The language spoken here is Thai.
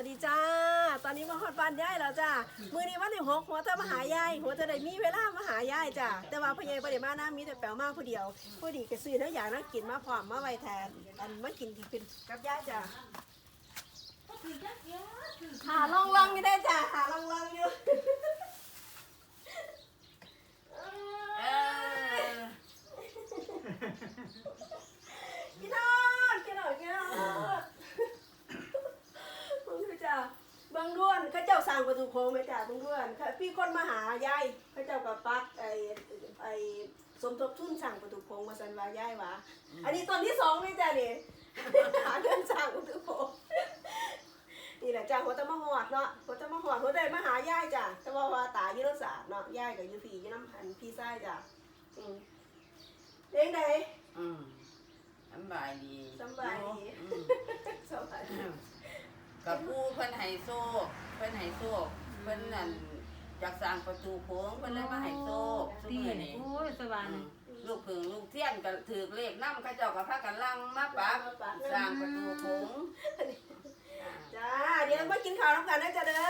วัสดีจ้า ตอนนี้มาฮอดบ้านยายแล้วจ้ามือนี้วันที่หกหัวเธอมาหายายหัวเธอได้มีเวลามาหายายจ้าแต่ว่าพ่อใหญ่ประเดี๋ยวมานะมีแต่แปลวมากผู้เดียวผู้ดีก็ซื้อแล้วอย่างนักกินมาพร้อมมาไว้แทนอันมากินที่เป็นกับยายจ้าหาลองลองอยู่ได้จ้าหาลองลองอยู่ เออ พี่น้องพี่น้องพี่น้องมึงคือจ้าเบางด้วนเขาเจ้าสร้างประตูโค้งไหมจ้าเบางด้วนเขาพี่คนมาหายายเขาเจ้ากับปักไอ้ไอ้สมทบทุนสร้างประตูโค้งมาสันวายายหวะอันนี้ตอนที่สองเลยจ้าเนี่ยหาเงินสร้างประตูโค้งนี่แหละจ้าหัวตะมาหอดเนาะหัวตะมาหอดหัวได้มาหายายจ้าแต่ว่าว่าตายุรศาสตร์เนาะยายกับยูฟีอยูน้ำพันพี่ไส้จ้าอืมเลี้ยงใดอืมสำบายดีสำบายดีอืมสบายดีกับผู้เพิ่นให้โซ่เพิ่นให้โซ่เพิ่นนั่นอยากสร้างประตูโค้งเพิ่นเลยมาให้โซ่ซุตีมื้อนี้โอ้ยสบายอืนะมลูกผึ่งลูกเทียนก็ถือเลขนำเขาเจ้าก็พากันลังมาปักสร้างประตูโค้งจ้า เดี๋ยวมากินข้าวน้ำกันนะจ้าเด้อ